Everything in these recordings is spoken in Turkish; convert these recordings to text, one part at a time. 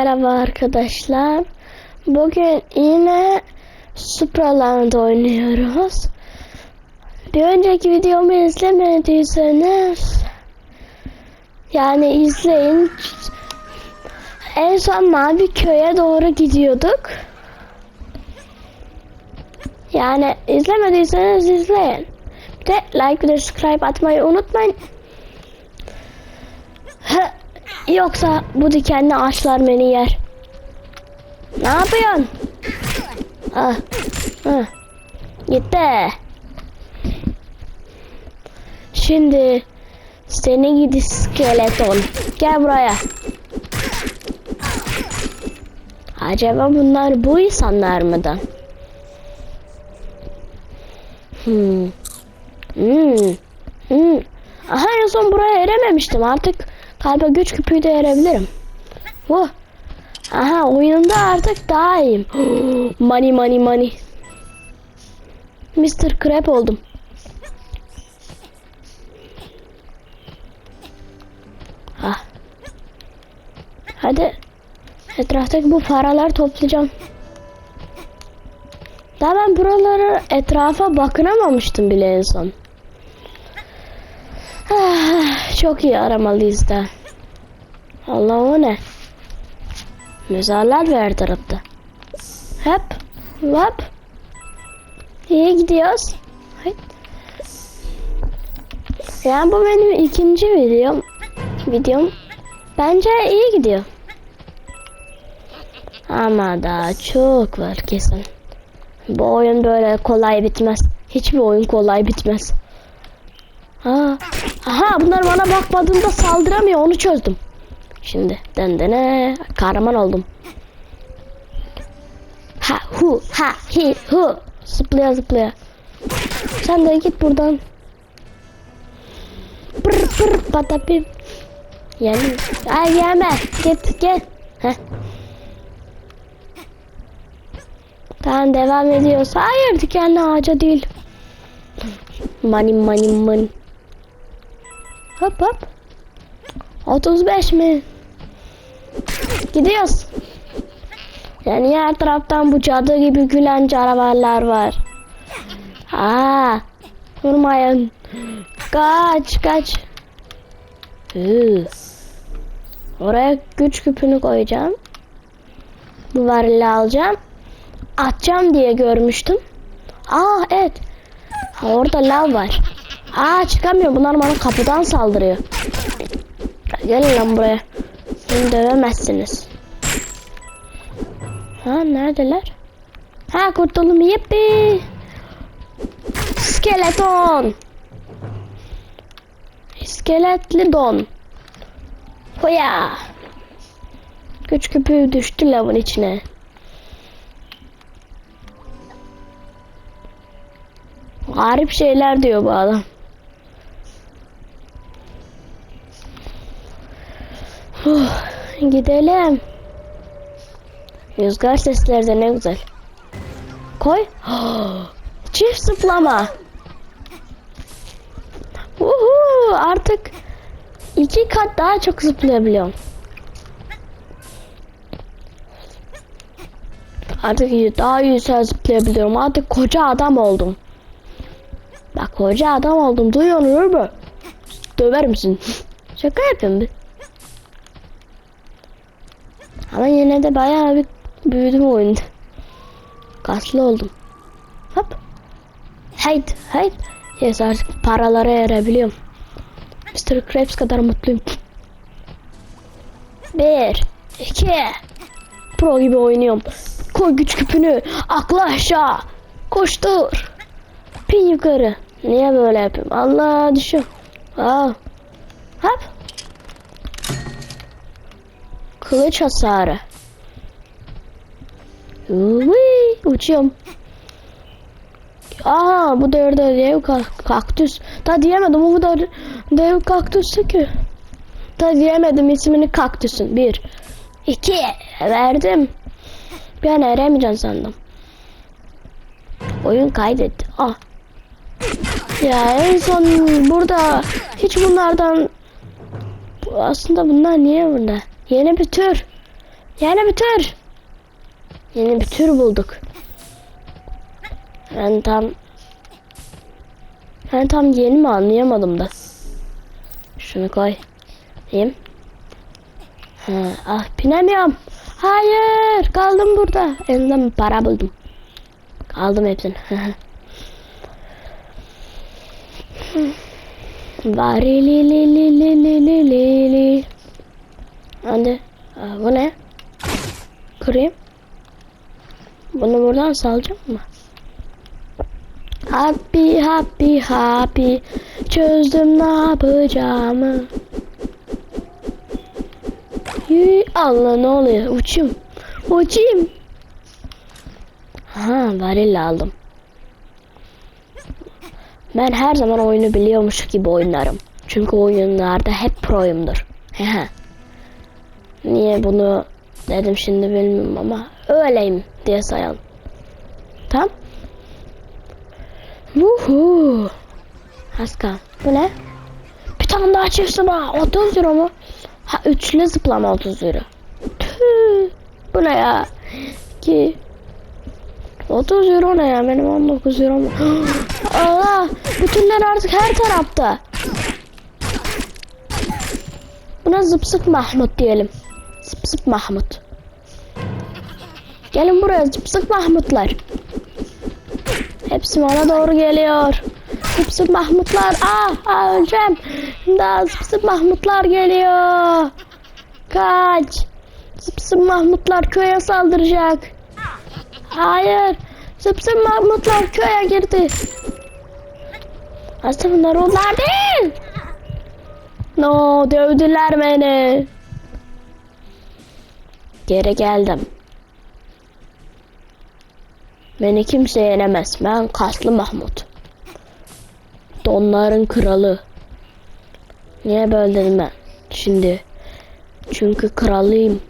Merhaba arkadaşlar. Bugün yine Supraland oynuyoruz. Bir önceki videomu izlemediyseniz yani izleyin. En son Mavi Köy'e doğru gidiyorduk. Yani izlemediyseniz izleyin. Bir de like ve subscribe atmayı unutmayın. Yoksa bu dikenli ağaçlar beni yer. Ne yapıyorsun? Ah, ah. Gitti. Şimdi seni gidi skeleton. Gel buraya. Acaba bunlar bu insanlar mıdır? Hmm. Hmm. Hmm. Aha en son buraya erememiştim. Artık galiba güç küpüğü de erebilirim. Oh. Aha oyunda artık daha iyiyim. money money money. Mr. Crab oldum. Ah. Hadi. Etraftaki bu paralar toplayacağım. Daha ben buraları etrafa bakınamamıştım bile en son. Ah, çok iyi aramalıyız da. Allah o ne? Mezarlar var her tarafta. Hep, hop. İyi gidiyoruz. Yani bu benim ikinci videom. Videom. Bence iyi gidiyor. Ama daha çok var kesin. Bu oyun böyle kolay bitmez. Hiçbir oyun kolay bitmez. Ha. Aha bunlar bana bakmadığında saldıramıyor onu çözdüm. Şimdi dendene kahraman oldum. Ha hu ha hi hu zıplaya zıplaya. Sen de git buradan. Pır pır patapim. Yani ay yeme git gel. Heh. Tamam devam ediyoruz. Hayır dikenli ağaca değil. Money money money. Hop hop. 35 mi? Gidiyoruz. Yani her taraftan bu cadı gibi gülen canavarlar var. Aa, vurmayın. Kaç kaç. Oraya güç küpünü koyacağım. Bu varili alacağım. Atacağım diye görmüştüm. Aa evet. Ha, orada lav var. Aa çıkamıyor. Bunlar bana kapıdan saldırıyor. Gelin lan buraya. Beni dövemezsiniz. Ha neredeler? Ha kurtuldum yippi. Skeleton. İskeletli don. Hoya. Güç küpü düştü lavın içine. Garip şeyler diyor bu adam. Huh, gidelim. Rüzgar sesleri de ne güzel. Koy. Çift zıplama. Uhu, artık iki kat daha çok zıplayabiliyorum. Artık daha yüksek zıplayabiliyorum. Artık koca adam oldum. Bak koca adam oldum. Duyuyor mu? Döver misin? Şaka yapıyorum. Ama yine de bayağı bir büyüdüm oyunda. Kaslı oldum. Hop. Hayt hayt. Yes artık paralara erebiliyorum. Mr. Krabs kadar mutluyum. Bir, iki. Pro gibi oynuyorum. Koy güç küpünü. Akla aşağı. Koştur. Pin yukarı. Niye böyle yapıyorum? Allah düşüyor. Aa. Hop. Kılıç hasarı. Uy, uçuyorum. Aa bu da dev ka- kaktüs. Da diyemedim bu da dev kaktüsü ki. Da diyemedim ismini kaktüsün. Bir. iki verdim. Ben eremeyeceğim sandım. Oyun kaydetti. Ah. Ya en son burada hiç bunlardan aslında bunlar niye burada? Yeni bir tür. Yeni bir tür. Yeni bir tür bulduk. Ben tam ben tam yeni mi anlayamadım da. Şunu koy. Diyeyim. Ha, ah binemiyorum. Hayır kaldım burada. Elimden para buldum. Aldım hepsini. Varili Hadi. Aa, bu ne? Kırayım. Bunu buradan salacağım mı? Happy happy happy Çözdüm ne yapacağımı Yü, Allah ne oluyor uçayım Uçayım Ha varil aldım Ben her zaman oyunu biliyormuş gibi oynarım Çünkü oyunlarda hep proyumdur Hehe. Niye bunu dedim şimdi bilmiyorum ama öyleyim diye sayalım Tamam Vuhu. Haska. Bu ne? Bir tane daha çift zıplama. 30 euro mu? Ha üçlü zıplama 30 euro. Tüh. Bu ne ya? Ki 30 euro ne ya? Benim 19 euro mu? Allah! Bütünler artık her tarafta. Buna zıp zıp Mahmut diyelim. Zıp zıp Mahmut. Gelin buraya zıp zıp Mahmutlar. Hepsi bana doğru geliyor. Zıp zıp Mahmutlar. Aa, aa öleceğim. Daha zıp zıp Mahmutlar geliyor. Kaç. Zıp zıp Mahmutlar köye saldıracak. Hayır. Zıp zıp Mahmutlar köye girdi. Aslında bunlar onlar değil. No dövdüler beni. Geri geldim. Beni kimse yenemez. Ben kaslı Mahmut. Donların kralı. Niye böyle dedim ben? Şimdi. Çünkü kralıyım.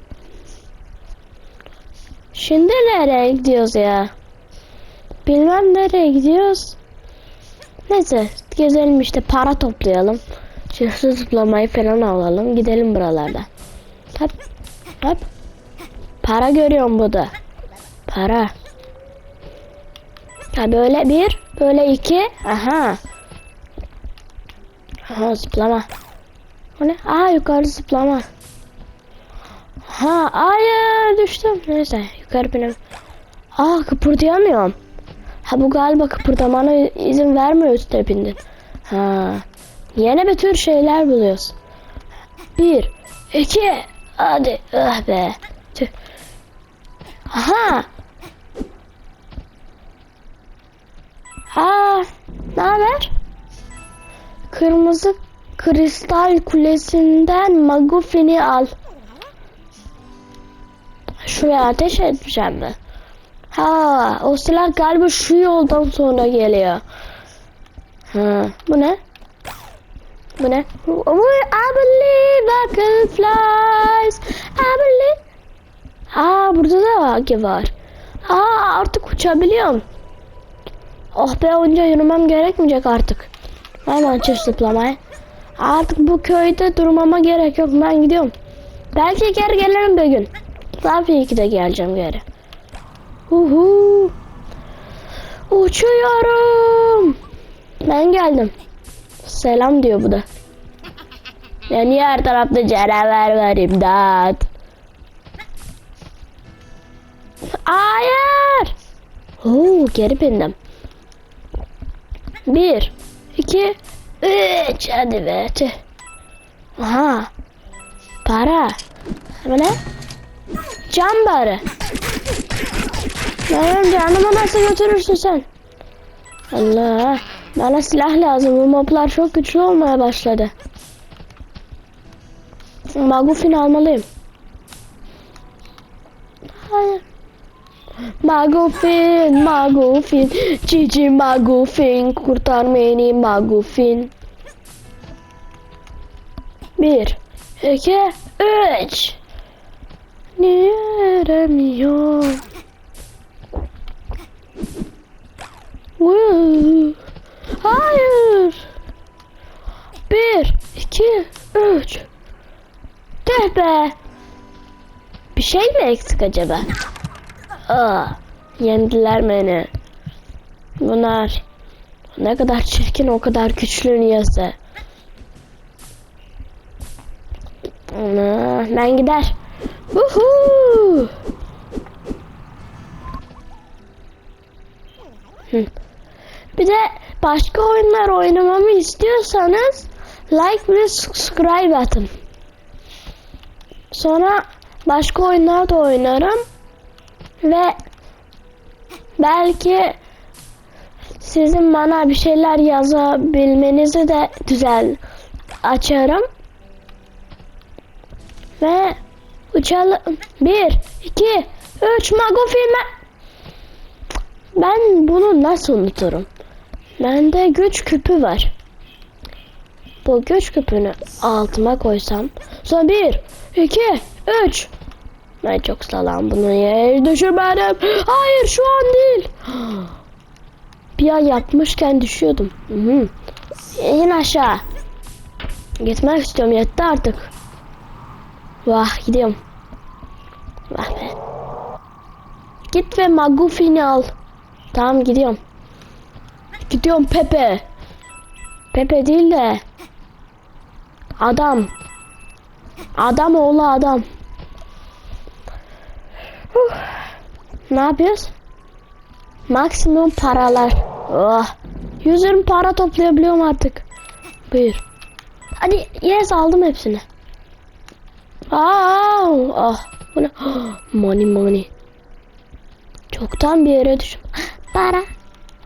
Şimdi nereye gidiyoruz ya? Bilmem nereye gidiyoruz. Neyse gezelim işte para toplayalım. Çiftli zıplamayı falan alalım. Gidelim buralarda. Hop hop. Para görüyorum burada. Para. Ha böyle bir, böyle iki. Aha. Aha zıplama. O ne? Aa yukarı zıplama. Ha hayır düştüm. Neyse yukarı benim. Aa kıpırdayamıyorum. Ha bu galiba kıpırdamana izin vermiyor üstte bindin. Ha. Yeni bir tür şeyler buluyoruz. Bir, iki, hadi, ah be. Tüh. Aha, Aa, ne haber? Kırmızı kristal kulesinden Maguffin'i al. Şuraya ateş edeceğim mi? Ha, o silah galiba şu yoldan sonra geliyor. Ha, bu ne? Bu ne? I believe I can fly. I believe. Aa, burada da Agi var. Aa, artık uçabiliyorum. Oh be onca yürümem gerekmeyecek artık. Hemen çift zıplamaya. Artık bu köyde durmama gerek yok. Ben gidiyorum. Belki geri gelirim bir gün. Tabii ki de geleceğim geri. Uhu. Uçuyorum. Ben geldim. Selam diyor bu da. Ya niye her tarafta canavar var imdat. Geri bindim. Bir, iki, üç. Hadi be. Aha. Para. Bu ne? Can barı. Benim canımı nasıl götürürsün sen? Allah. Bana silah lazım. Bu moblar çok güçlü olmaya başladı. Magufin almalıyım. Hayır. Magufin, Magufin, Cici Magufin, kurtar beni Magufin. Bir, iki, üç. Niye eremiyor? Hayır. Bir, iki, üç. Be. Bir şey mi eksik acaba? Aa, yendiler beni. Bunlar ne kadar çirkin o kadar güçlü niyeyse. Ana, ben gider. Uhu. Bir de başka oyunlar oynamamı istiyorsanız like ve subscribe atın. Sonra başka oyunlar da oynarım ve belki sizin bana bir şeyler yazabilmenizi de düzel açarım. Ve uçalım. Bir, iki, üç Mago filmi. Ben bunu nasıl unuturum? Bende güç küpü var. Bu güç küpünü altıma koysam. Sonra bir, iki, üç. Ben çok salam bunu yere düşürmedim. Hayır şu an değil. Bir an yapmışken düşüyordum. Hı -hı. İn aşağı. Gitmek istiyorum yetti artık. Vah gidiyorum. Vah be. Git ve Maguffin'i al. Tamam gidiyorum. Gidiyorum Pepe. Pepe değil de. Adam. Adam oğlu adam. Ne yapıyoruz? Maksimum paralar. Oh. 120 para toplayabiliyorum artık. Buyur. Hadi yes aldım hepsini. Aa, ah, bu ne? Money money. Çoktan bir yere düştüm. Para.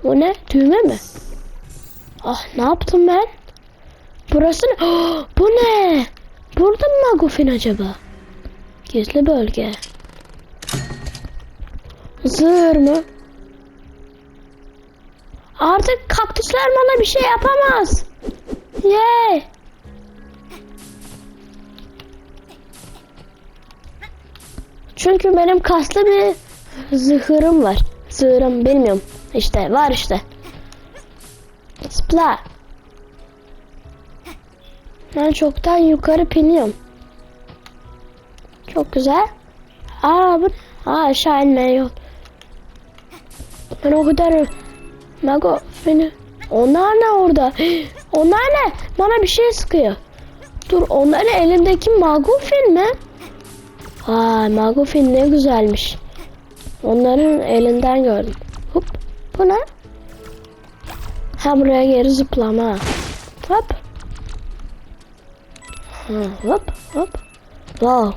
Bu ne? Düğme mi? Ah ne yaptım ben? Burası ne? bu ne? Burada mı Magufin acaba? Gizli bölge. Zır mı? Artık kaktüsler bana bir şey yapamaz. Yay. Çünkü benim kaslı bir zırhım var. Zırhım bilmiyorum. İşte var işte. Spla. Ben çoktan yukarı piniyorum. Çok güzel. Aa bu Aa aşağı inmeye yol. Ben o kadar Mago beni onlar ne orada? Onlar ne? Bana bir şey sıkıyor. Dur onların elindeki Magufin mi? Aa Magufin ne güzelmiş. Onların elinden gördüm. Hop. Bu ne? Ha buraya geri zıplama. Hop. Ha, hop hop. Wow.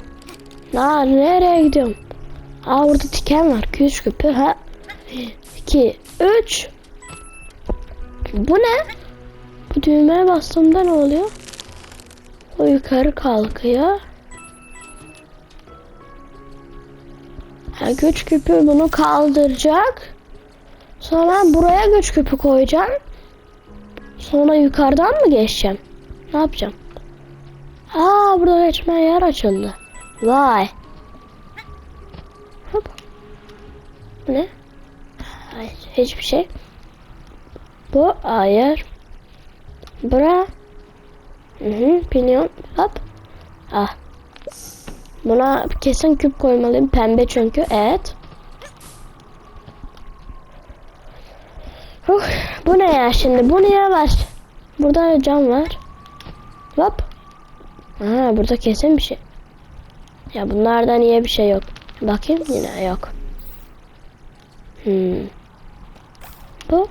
Aa, nereye gidiyorum? Aa burada diken var. Güç küpü. Ha. 2 3 Bu ne? Bu düğmeye bastığımda ne oluyor? O yukarı kalkıyor. Ha, güç küpü bunu kaldıracak. Sonra ben buraya güç küpü koyacağım. Sonra yukarıdan mı geçeceğim? Ne yapacağım? Aa burada geçme yer açıldı. Vay. Hop. Ne? Hiçbir şey. Bu hayır. Bura. Hı hı pinyon. Hop. Ah. Buna kesin küp koymalıyım. Pembe çünkü. Evet. Uh, bu ne ya şimdi? Bu niye var? Burada cam var. Hop. Aha burada kesin bir şey. Ya bunlarda niye bir şey yok? Bakayım yine yok. Hmm. Bu.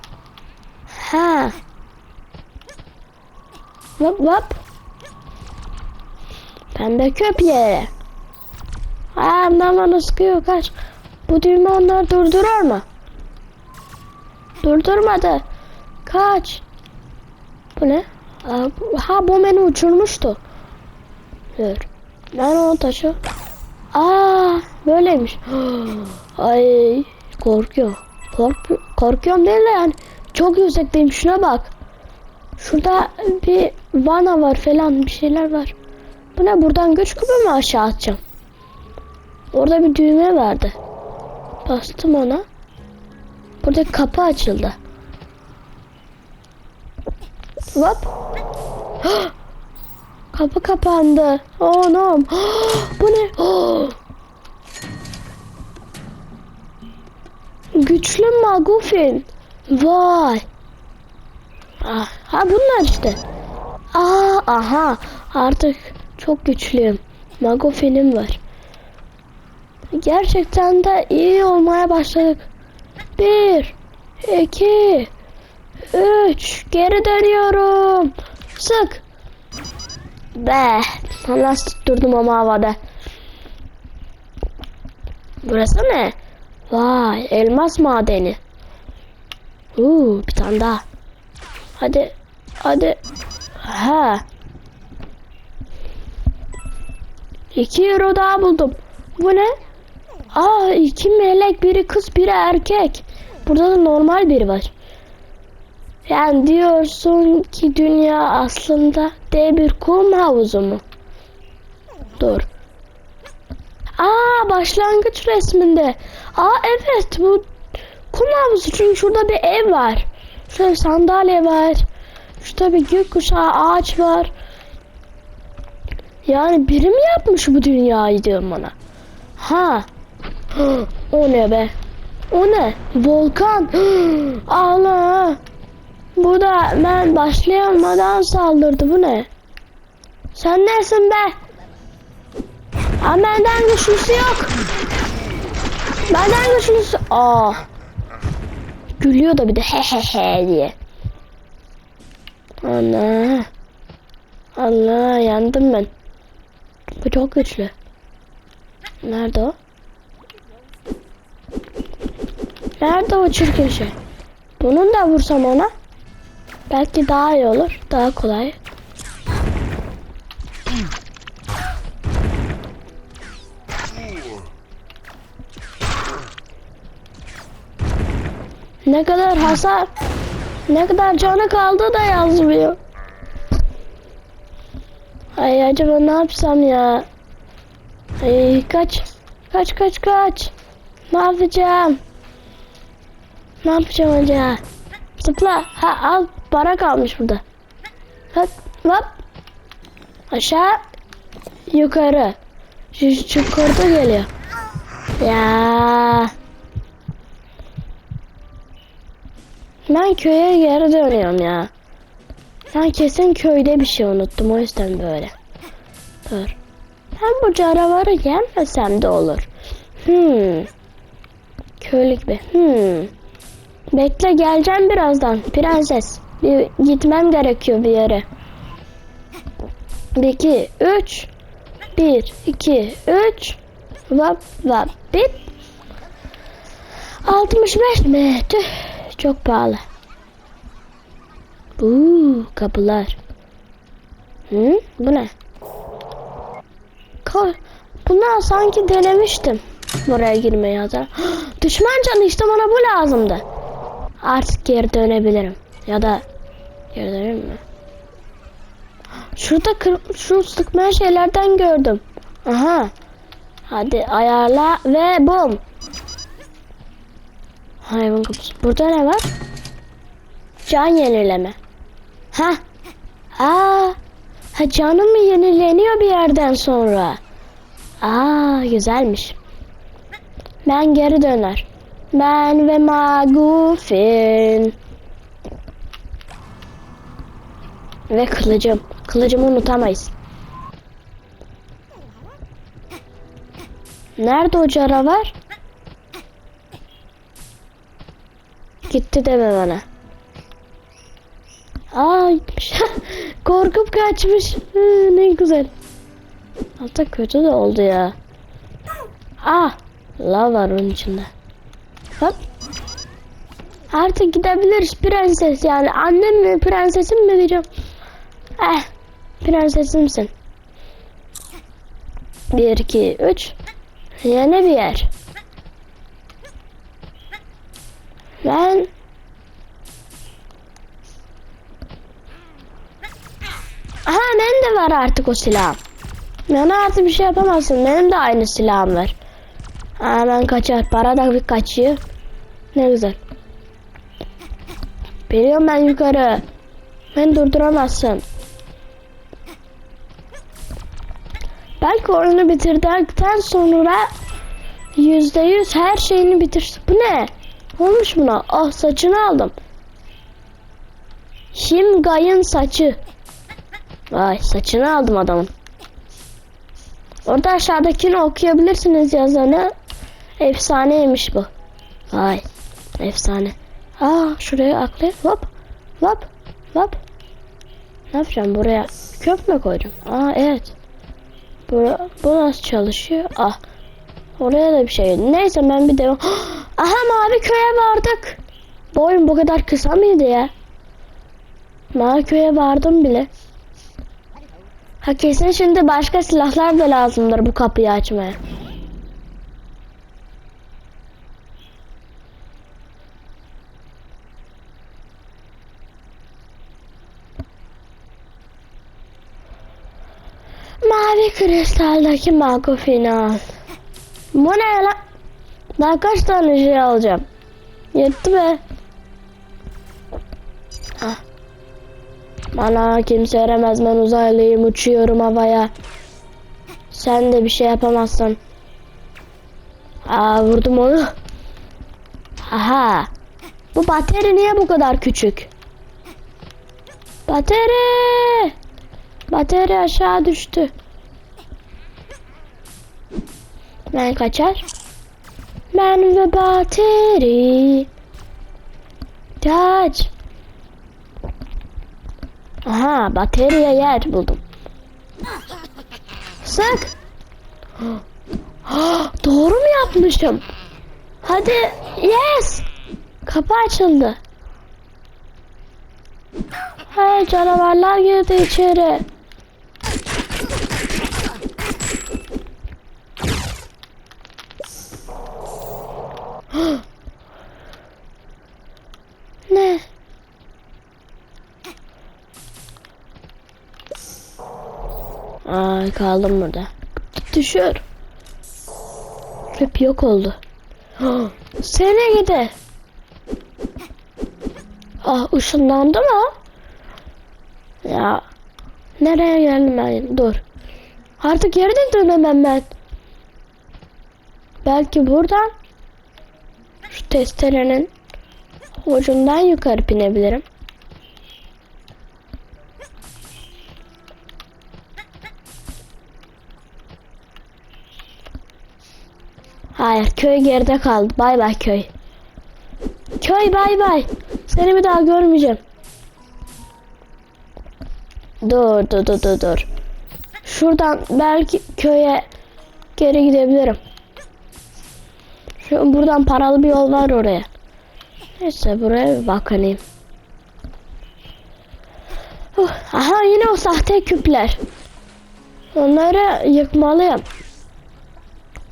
Ha. Hop hop. Pembe köp yere. Aa bundan bana sıkıyor kaç. Bu düğme onları durdurur mu? Durdurmadı. Kaç. Bu ne? Ha bu beni uçurmuştu. Dur. Ben o taşı. Aa böyleymiş. Ay korkuyor. Kork korkuyorum değil de yani çok yüksekteyim şuna bak. Şurada bir vana var falan bir şeyler var. Bu ne buradan güç küpü mü aşağı atacağım? Orada bir düğme vardı. Bastım ona. Burada kapı açıldı. Hop. kapı kapandı. Oh no. Bu ne? Güçlü Magufin. Vay. Ah, ha bunlar işte. Aa, aha. Artık çok güçlüyüm. Magufin'im var. Gerçekten de iyi olmaya başladık. Bir, iki, üç. Geri dönüyorum. Sık. Be. Nasıl tutturdum ama havada. Burası ne? Vay elmas madeni. Uuu bir tane daha. Hadi. Hadi. Ha. 2 euro daha buldum. Bu ne? Aa iki melek biri kız biri erkek. Burada da normal biri var. Yani diyorsun ki dünya aslında dev bir kum havuzu mu? Dur. Aa başlangıç resminde. Aa evet bu kum havuzu çünkü şurada bir ev var. Bir sandalye var. Şurada bir gökkuşağı ağaç var. Yani biri mi yapmış bu dünyayı diyorum bana. Ha. O ne be? O ne? Volkan. Allah. Bu da ben başlayamadan saldırdı. Bu ne? Sen nesin be? Ha benden güçlüsü yok. Benden güçlüsü. Aa. Gülüyor da bir de he he he diye. Ana. Allah yandım ben. Bu çok güçlü. Nerede o? Nerede o çirkin şey? Bunun da vursam ona. Belki daha iyi olur. Daha kolay. Ne kadar hasar, ne kadar canı kaldı da yazmıyor. Ay acaba ne yapsam ya? Ay kaç, kaç kaç kaç. Ne yapacağım? Ne yapacağım acaba? Zıpla. Ha al para kalmış burada. Hop hop. Aşağı. Yukarı. Şu çukurda geliyor. Ya. Ben köye geri dönüyorum ya. Ben kesin köyde bir şey unuttum o yüzden böyle. Dur. Ben bu canavarı gelmesem de olur. Hmm. Köylük bir. Hmm. Bekle geleceğim birazdan. Prenses. Bir gitmem gerekiyor bir yere. 1 2 3 1 2 3 Vap vap bip 65 mi? Tüh. Çok pahalı. Uuu kapılar. Hı? Bu ne? Ka Bunlar sanki denemiştim. Buraya girmeyi da. Düşman canı işte bana bu lazımdı. Artık geri dönebilirim. Ya da geri dönerim mi? Şurada kır şu sıkmayan şeylerden gördüm. Aha. Hadi ayarla ve bum. Hayvan kapısı. Burada ne var? Can yenileme. Ha. Aa. Ha canım mı yenileniyor bir yerden sonra? Aa güzelmiş. Ben geri döner. Ben ve Magufin. Ve kılıcım. Kılıcımı unutamayız. Nerede o canavar? Gitti deme bana. Aa. Korkup kaçmış. Hı, ne güzel. Hatta kötü de oldu ya. Ah, lav var onun içinde. Hop. Artık gidebiliriz prenses yani. Annem mi prensesim mi diyeceğim. Eh, prensesimsin. Bir, iki, üç. Yeni bir yer. Ben Aha benim de var artık o silah. Ben artık bir şey yapamazsın. Benim de aynı silahım var. Aa kaçar. Para da bir kaçıyor. Ne güzel. Biliyorum ben yukarı. Ben durduramazsın. Belki oyunu bitirdikten sonra yüzde yüz her şeyini bitirsin. Bu ne? Olmuş buna. Ah saçını aldım. Himgay'ın saçı. Vay saçını aldım adamın. Orada aşağıdakini okuyabilirsiniz yazanı. Efsaneymiş bu. Vay efsane. Aa şuraya atlayıp hop hop hop. Ne yapacağım buraya köp mü koyacağım? Aa evet. Bu, bu nasıl çalışıyor? Ah. Oraya da bir şey. Neyse ben bir devam. Aha mavi köye vardık. Bu oyun bu kadar kısa mıydı ya? Mavi köye vardım bile. Ha kesin şimdi başka silahlar da lazımdır bu kapıyı açmaya. Mavi kristaldaki Mako final. Bu ne lan? Daha kaç tane şey alacağım? Yetti be. Ah. Bana kimse eremez ben uzaylıyım uçuyorum havaya. Sen de bir şey yapamazsın. Aa vurdum onu. Aha. Bu bateri niye bu kadar küçük? Bateri. Bateri aşağı düştü. Ben kaçar. Ben ve bateri. Kaç. Aha bateriye yer buldum. Sık. Doğru mu yapmışım? Hadi yes. Kapı açıldı. Hey canavarlar girdi içeri. ne? Ay kaldım burada. Düşüyor. Hep yok oldu. Sene gide. Ah ışınlandı mı? Ya nereye geldim ben? Dur. Artık geri de dönemem ben. Belki buradan şu testerenin ucundan yukarı binebilirim. Hayır köy geride kaldı. Bay bay köy. Köy bay bay. Seni bir daha görmeyeceğim. Dur dur dur dur dur. Şuradan belki köye geri gidebilirim. Şu buradan paralı bir yol var oraya. Neyse buraya bir bakayım. Uh, aha yine o sahte küpler. Onları yıkmalıyım.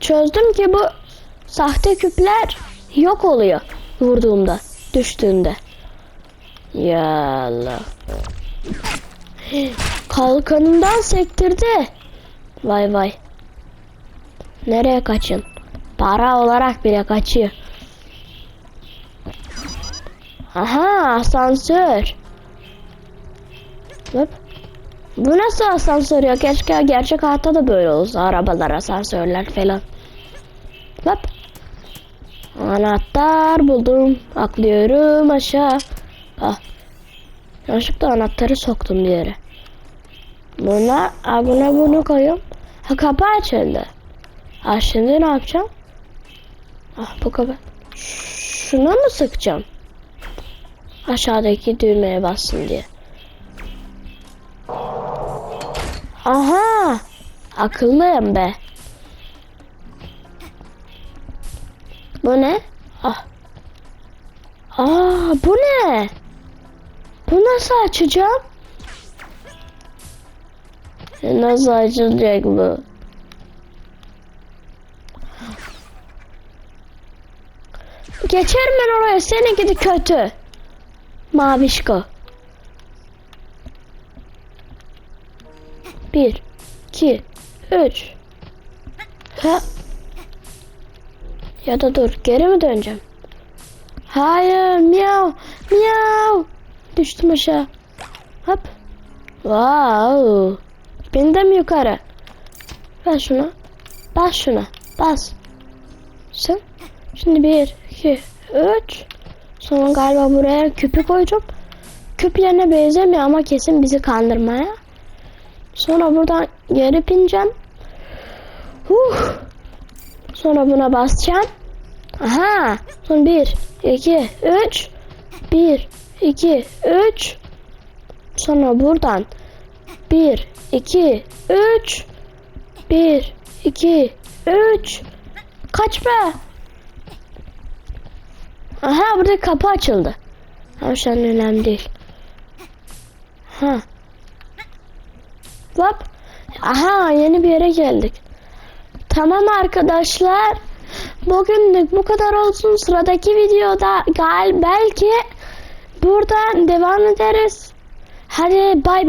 Çözdüm ki bu sahte küpler yok oluyor vurduğumda, düştüğünde. Ya Allah. Kalkanından sektirdi. Vay vay. Nereye kaçın? Para olarak bile kaçıyor. Aha asansör. Hop. Bu nasıl asansör ya? Keşke gerçek hayatta da böyle olsa. Arabalar, asansörler falan. Anahtar buldum. Atlıyorum aşağı. Ah. Yanlışlıkla anahtarı soktum bir yere. Buna, ha, buna bunu koyuyorum. Ha kapı açıldı. Ha şimdi ne yapacağım? Ah bu kapı. Şuna mı sıkacağım? Aşağıdaki düğmeye bassın diye. Aha! Akıllıyım be. Bu ne? Ah. Aa, bu ne? Bu nasıl açacağım? E, Nasıl açılacak bu? Geçerim ben oraya. Seni gidi kötü. Mavişko. Bir, iki, üç. Ha. Ya da dur, geri mi döneceğim? Hayır, miyav, miyav. Düştüm aşağı. Hop. Wow. Bindim yukarı. Ver şunu. Bas şuna. Bas. Sen. Şimdi bir, iki, 3. Sonra galiba buraya küpü koyacağım. Küp yerine benzemiyor ama kesin bizi kandırmaya. Sonra buradan geri bineceğim. Huh. Sonra buna basacağım. Aha. Son 1, 2, 3. 1, 2, 3. Sonra buradan 1, 2, 3. 1, 2, 3. Kaç be? Aha burada kapı açıldı. Ama şu an önemli değil. Ha. Hop. Aha yeni bir yere geldik. Tamam arkadaşlar. Bugünlük bu kadar olsun. Sıradaki videoda gal belki buradan devam ederiz. Hadi bay bay.